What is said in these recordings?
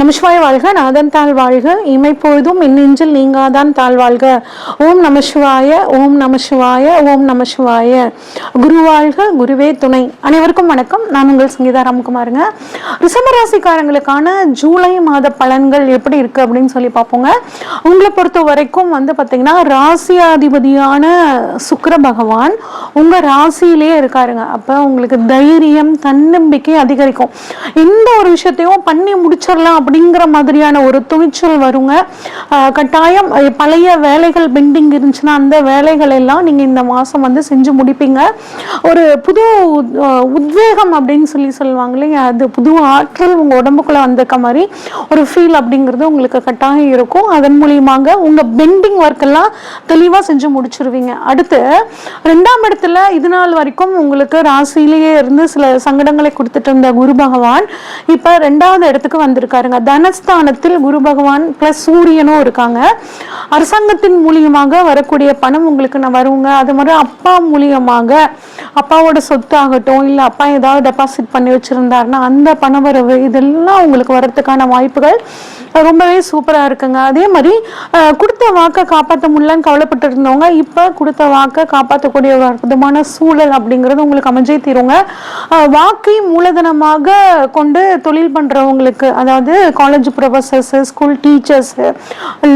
நமசிவாய வாழ்க நாதன் தாழ் வாழ்க இமைப்பொழுதும் இன்னெஞ்சில் நீங்காதான் தாழ் வாழ்க. ஓம் நமசிவாய ஓம் நமசிவாய ஓம் நமசிவாய குரு வாழ்க குருவே துணை. அனைவருக்கும் வணக்கம். நான் உங்கள் சங்கீதா ராமகுமாருங்க. ரிசமராசிக்காரங்களுக்கான ஜூலை மாத பலன்கள் எப்படி இருக்கு அப்படின்னு சொல்லி பார்ப்போங்க. உங்களை பொறுத்த வரைக்கும் வந்து பார்த்தீங்கன்னா ராசியாதிபதியான சுக்கர பகவான் உங்க ராசியிலே இருக்காருங்க. அப்போ உங்களுக்கு தைரியம் தன்னம்பிக்கை அதிகரிக்கும். எந்த ஒரு விஷயத்தையும் பண்ணி முடிச்சிடலாம் அப்படிங்கிற மாதிரியான ஒரு துணிச்சல் வருங்க. கட்டாயம் பழைய வேலைகள் பெண்டிங் இருந்துச்சுன்னா அந்த வேலைகள் எல்லாம் நீங்கள் இந்த மாதம் வந்து செஞ்சு முடிப்பீங்க. ஒரு புது உத்வேகம் அப்படின்னு சொல்லி சொல்லுவாங்க இல்லையா? அது புது ஆற்றல் உங்கள் உடம்புக்குள்ளே வந்திருக்க மாதிரி ஒரு ஃபீல் அப்படிங்கிறது உங்களுக்கு கட்டாயம் இருக்கும். அதன் மூலியமாக உங்கள் பெண்டிங் ஒர்க் எல்லாம் தெளிவாக செஞ்சு முடிச்சிருவீங்க. அடுத்து ரெண்டாம் இடத்துல இது நாள் வரைக்கும் உங்களுக்கு ராசியிலேயே இருந்து சில சங்கடங்களை கொடுத்துட்டு இருந்த குரு பகவான் இப்போ ரெண்டாவது இடத்துக்கு பாருங்க தனஸ்தானத்தில் குரு பகவான் பிளஸ் சூரியனும் இருக்காங்க. அரசாங்கத்தின் மூலியமாக வரக்கூடிய பணம் உங்களுக்கு நான் வருவங்க அது மாதிரி அப்பா மூலியமாக அப்பாவோட சொத்து ஆகட்டும் இல்லை அப்பா ஏதாவது டெபாசிட் பண்ணி வச்சிருந்தாருன்னா அந்த பணவரவு இதெல்லாம் உங்களுக்கு வர்றதுக்கான வாய்ப்புகள் ரொம்பவே சூப்பராக இருக்குங்க. அதே மாதிரி கொடுத்த வாக்கை காப்பாற்ற முடியலன்னு கவலைப்பட்டு இருந்தவங்க இப்போ கொடுத்த வாக்கை காப்பாற்றக்கூடிய ஒரு அற்புதமான சூழல் அப்படிங்கிறது உங்களுக்கு அமைஞ்சே தீருங்க. வாக்கை மூலதனமாக கொண்டு தொழில் பண்ணுறவங்களுக்கு அதாவது college professors school teachers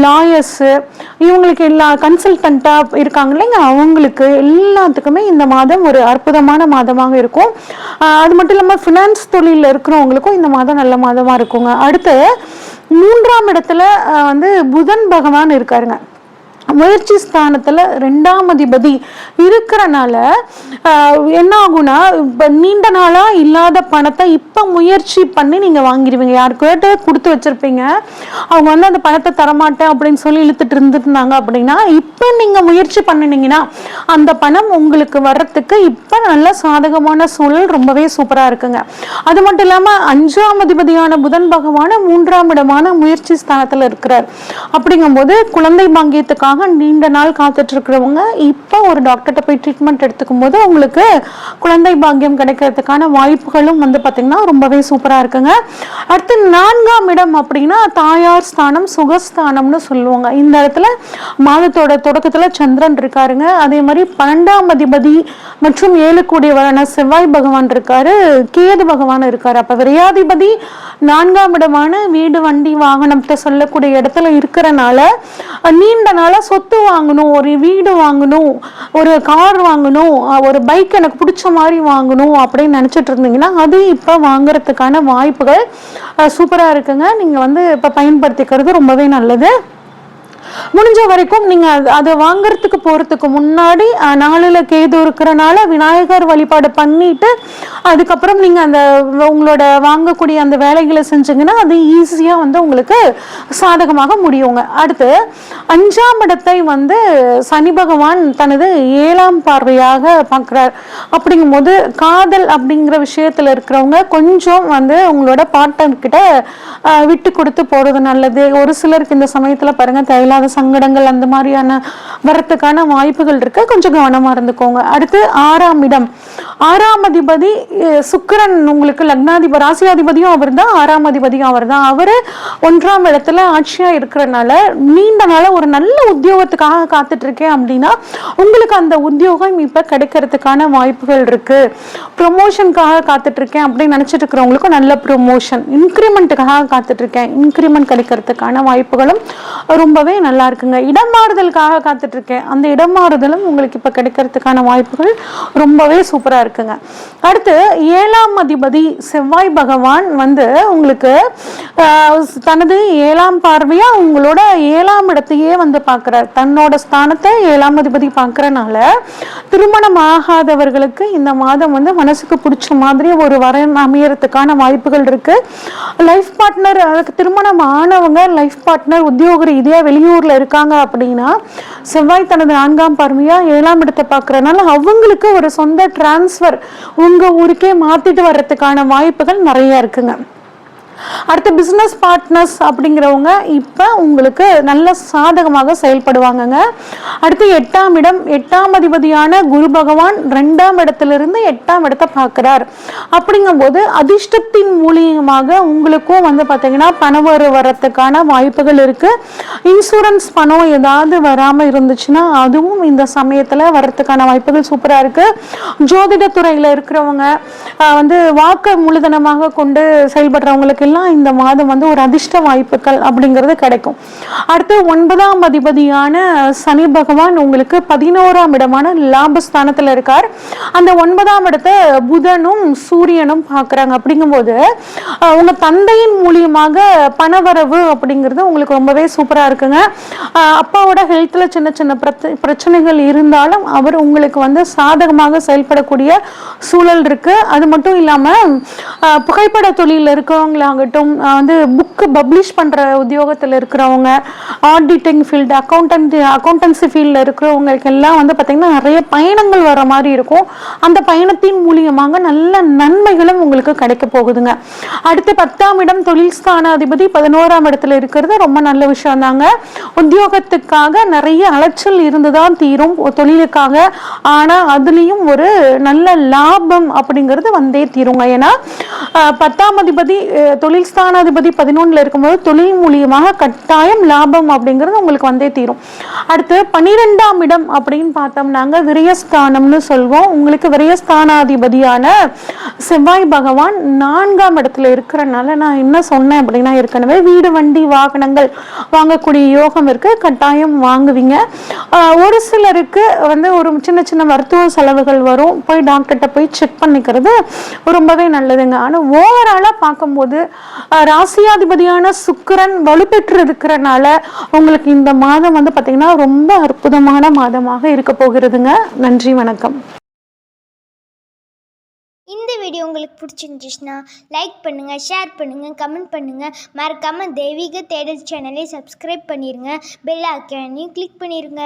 lawyers இவங்களுக்கு எல்லா கன்சல்டண்ட்டாக இருக்காங்க இல்லைங்க? அவங்களுக்கு எல்லாத்துக்குமே இந்த மாதம் ஒரு அற்புதமான மாதமாக இருக்கும். அது மட்டும் இல்லாமல் ஃபினான்ஸ் தொழிலில் இருக்கிறவங்களுக்கும் இந்த மாதம் நல்ல மாதமாக இருக்குங்க. அடுத்து மூன்றாம் இடத்துல வந்து புதன் பகவான் இருக்காருங்க. முயற்சி ஸ்தானத்துல ரெண்டாம் அதிபதி இருக்கிறனால என்ன ஆகும்னா இப்போ நீண்ட நாளா இல்லாத பணத்தை இப்போ முயற்சி பண்ணி நீங்க வாங்கிடுவீங்க யாருக்கிட்ட கொடுத்து வச்சிருப்பீங்க? அவங்க வந்து அந்த பணத்தை தரமாட்டேன் அப்படின்னு சொல்லி இழுத்துட்டு இருந்துருந்தாங்க அப்படின்னா இப்போ நீங்க முயற்சி பண்ணினீங்கன்னா அந்த பணம் உங்களுக்கு வர்றதுக்கு இப்போ நல்ல சாதகமான சூழல் ரொம்பவே சூப்பரா இருக்குங்க. அது மட்டும் இல்லாம அஞ்சாம் அதிபதியான புதன் பகவான மூன்றாம் இடமான முயற்சி ஸ்தானத்துல இருக்கிறார். அப்படிங்கும்போது குழந்தை பாங்கியத்துக்காக நீண்ட நாள் காத்துட்டு இருக்கிறவங்க இப்போ ஒரு டாக்டர்கிட்ட போய் ட்ரீட்மெண்ட் எடுத்துக்கும் போது உங்களுக்கு குழந்தை பாக்கியம் கிடைக்கிறதுக்கான வாய்ப்புகளும் வந்து பார்த்தீங்கன்னா ரொம்பவே சூப்பரா இருக்குங்க. அடுத்து நான்காம் இடம் அப்படின்னா தாயார் ஸ்தானம் சுகஸ்தானம்னு சொல்லுவாங்க. இந்த இடத்துல மாதத்தோட தொடக்கத்துல சந்திரன் இருக்காருங்க. அதே மாதிரி பன்னெண்டாம் அதிபதி மற்றும் ஏழு கூடியவரான செவ்வாய் பகவான் இருக்காரு. கேது பகவான் இருக்காரு. அப்ப விரையாதிபதி நான்காம் இடமான வீடு வண்டி வாகனத்தை சொல்லக்கூடிய இடத்துல இருக்கிறனால நீண்ட நாளாக சொத்து வாங்கணும் ஒரு வீடு வாங்கணும் ஒரு கார் வாங்கணும் ஒரு பைக் எனக்கு பிடிச்ச மாதிரி வாங்கணும் அப்படின்னு நினச்சிட்டு இருந்தீங்கன்னா அது இப்போ வாங்குறதுக்கான வாய்ப்புகள் சூப்பராக இருக்குங்க. நீங்கள் வந்து இப்போ பயன்படுத்திக்கிறது ரொம்பவே நல்லது. முடிஞ்ச வரைக்கும் நீங்க அதை வாங்குறதுக்கு போறதுக்கு முன்னாடி நாளில் கேது இருக்கிறனால விநாயகர் வழிபாடு பண்ணிட்டு அதுக்கப்புறம் நீங்க அந்த உங்களோட வாங்கக்கூடிய அந்த வேலைகளை செஞ்சீங்கன்னா அது ஈஸியா வந்து உங்களுக்கு சாதகமாக முடியுங்க. அடுத்து அஞ்சாம் இடத்தை வந்து சனி பகவான் தனது ஏழாம் பார்வையாக பார்க்கிறார். அப்படிங்கும்போது காதல் அப்படிங்கிற விஷயத்துல இருக்கிறவங்க கொஞ்சம் வந்து உங்களோட பார்ட்னர் கிட்ட அஹ், விட்டு கொடுத்து போறது நல்லது. ஒரு சிலருக்கு இந்த சமயத்துல பாருங்க தேவையில்லாத சங்கடங்கள் அந்த மாதிரியான வரத்துக்கான வாய்ப்புகள் இருக்கு. கொஞ்சம் கவனமா இருந்துக்கோங்க. அடுத்து ஆறாம் இடம். ஆறாம் அதிபதி சுக்கரன் சுக்கிரன் உங்களுக்கு லக்னாதிபதி ராசியாதிபதியும் அவர் தான் ஆறாம் அதிபதியும் அவர் தான். அவரு ஒன்றாம் இடத்துல ஆட்சியா இருக்கிறனால நீண்ட நாள ஒரு நல்ல உத்தியோகத்துக்காக காத்துட்டு இருக்கேன் அப்படின்னா உங்களுக்கு அந்த உத்தியோகம் இப்ப கிடைக்கிறதுக்கான வாய்ப்புகள் இருக்கு. ப்ரொமோஷனுக்காக காத்துட்டு இருக்கேன் அப்படின்னு நினைச்சிட்டு இருக்கிறவங்களுக்கும் நல்ல ப்ரொமோஷன் இன்க்ரிமெண்ட்டுக்காக காத்துட்டு இருக்கேன் இன்க்ரிமெண்ட் கிடைக்கிறதுக்கான வாய்ப்புகளும் ரொம்பவே நல்லா இருக்குங்க. இடம் மாறுதலுக்காக காத்துட்டு இருக்கேன் அந்த இடம் மாறுதலும் உங்களுக்கு இப்ப கிடைக்கிறதுக்கான வாய்ப்புகள் ரொம்பவே சூப்பரா இருக்குங்க. அடுத்து ஏழாம் அதிபதி செவ்வாய் பகவான் வந்து உங்களுக்கு தனது ஏழாம் பார்வையா உங்களோட ஏழாம் இடத்தையே வந்து பார்க்கிறார் தன்னோட ஸ்தானத்தை ஏழாம் அதிபதி பார்க்குறனால திருமணம் ஆகாதவர்களுக்கு இந்த மாதம் வந்து மனசுக்கு பிடிச்ச மாதிரி ஒரு வரன் அமையறதுக்கான வாய்ப்புகள் இருக்கு. லைஃப் பார்ட்னர் அதுக்கு திருமணம் ஆனவங்க லைஃப் பார்ட்னர் உத்தியோக இதே வெளியூர்ல இருக்காங்க அப்படின்னா செவ்வாய் தனது நான்காம் பார்வையா ஏழாம் இடத்தை பார்க்கறனால அவங்களுக்கு ஒரு சொந்த டிரான்ஸ்ஃபர் உங்க ஊருக்கே மாத்திட்டு வர்றதுக்கான வாய்ப்புகள் நிறைய இருக்குங்க. அடுத்து பிஸ்னஸ் பார்ட்னர்ஸ் அப்படிங்கிறவங்க இப்போ உங்களுக்கு நல்ல சாதகமாக செயல்படுவாங்கங்க. அடுத்து எட்டாம் இடம் எட்டாம் அதிபதியான குரு பகவான் ரெண்டாம் இடத்திலிருந்து எட்டாம் இடத்தை பார்க்குறார். அப்படிங்கும்போது அதிர்ஷ்டத்தின் மூலியமாக உங்களுக்கும் வந்து பார்த்தீங்கன்னா பணவரவு வரத்துக்கான வாய்ப்புகள் இருக்கு. இன்சூரன்ஸ் பணம் ஏதாவது வராமல் இருந்துச்சுன்னா அதுவும் இந்த சமயத்தில் வரத்துக்கான வாய்ப்புகள் சூப்பராக இருக்கு. ஜோதிடத்துறையில் இருக்கிறவங்க வந்து வாக்கு மூலதனமாக கொண்டு செயல்படுறவங்களுக்கு எல்லாம் இந்த மாதம் வந்து ஒரு அதிர்ஷ்ட வாய்ப்புகள் அப்படிங்கிறது கிடைக்கும். அடுத்து ஒன்பதாம் அதிபதியான சனி பகவான் உங்களுக்கு பதினோராம் இடமான லாபஸ்தானத்தில் இருக்கார். அந்த ஒன்பதாம் இடத்தை புதனும் சூரியனும் பார்க்குறாங்க. அப்படிங்கும்போது உங்கள் உங்க தந்தையின் மூலியமாக பணவரவு அப்படிங்கிறது உங்களுக்கு ரொம்பவே சூப்பராக இருக்குங்க. அப்பாவோட ஹெல்த்தில் சின்ன சின்ன பிரச்சனைகள் இருந்தாலும் அவர் உங்களுக்கு வந்து சாதகமாக செயல்படக்கூடிய சூழல் இருக்கு. அது மட்டும் இல்லாமல் புகைப்பட தொழிலில் இருக்கிறவங்களா ஆகட்டும் வந்து புக்கு பப்ளிஷ் பண்ணுற உத்தியோகத்தில் இருக்கிறவங்க ஆடிட்டிங் ஃபீல்டு அக்கௌண்டன்ட் அக்கௌண்டன்சி ஃபீல்டில் இருக்கிறவங்களுக்கு எல்லாம் வந்து பார்த்திங்கன்னா நிறைய பயணங்கள் வர மாதிரி இருக்கும். அந்த பயணத்தின் மூலியமாக நல்ல நன்மைகளும் உங்களுக்கு கிடைக்க போகுதுங்க. அடுத்து பத்தாம் இடம் தொழில் ஸ்தானாதிபதி பதினோராம் இடத்துல இருக்கிறது ரொம்ப நல்ல விஷயம் தாங்க உத்தியோகத்துக்காக நிறைய அலைச்சல் இருந்துதான் தீரும் தொழிலுக்காக. ஆனால் அதுலேயும் ஒரு நல்ல லாபம் அப்படிங்கிறது வந்தே தீருங்க. ஏன்னா பத்தாம் அதிபதி தொழில் ஸ்தானாதிபதி பதினொன்றில் இருக்கும்போது தொழில் மூலியமாக கட்டாயம் லாபம் அப்படிங்கிறது உங்களுக்கு வந்தே தீரும். அடுத்து பனிரெண்டாம் இடம் அப்படின்னு பார்த்தோம்னாங்க விரயஸ்தானம்னு சொல்வோம். உங்களுக்கு விரயஸ்தானாதிபதியான செவ்வாய் பகவான் நான்காம் இடத்துல இருக்கிறனால நான் என்ன சொன்னேன் அப்படின்னா ஏற்கனவே வீடு வண்டி வாகனங்கள் வாங்கக்கூடிய யோகம் இருக்கு கட்டாயம் வாங்குவீங்க. ஒரு சிலருக்கு வந்து ஒரு சின்ன சின்ன மருத்துவ செலவுகள் வரும். போய் டாக்டர்கிட்ட போய் செக் பண்ணிக்கிறது ரொம்பவே நல்லதுங்க. ஆனால் ஓவராலாக பார்க்கும்போது ராசியாதிபதியான சுக்கிரன் வலுப்பெற்று இருக்கிறனால உங்களுக்கு இந்த மாதம் வந்து பார்த்தீங்கன்னா ரொம்ப அற்புதமான மாதமாக இருக்க போகிறதுங்க. நன்றி வணக்கம். இந்த வீடியோ உங்களுக்கு பிடிச்சிருந்துச்சுன்னா லைக் பண்ணுங்கள் ஷேர் பண்ணுங்கள் கமெண்ட் பண்ணுங்கள் மறக்காமல் தெய்வீக தேடல் சேனலை சப்ஸ்கிரைப் பண்ணிடுங்க பெல் ஐக்கானையும் கிளிக் பண்ணிடுங்க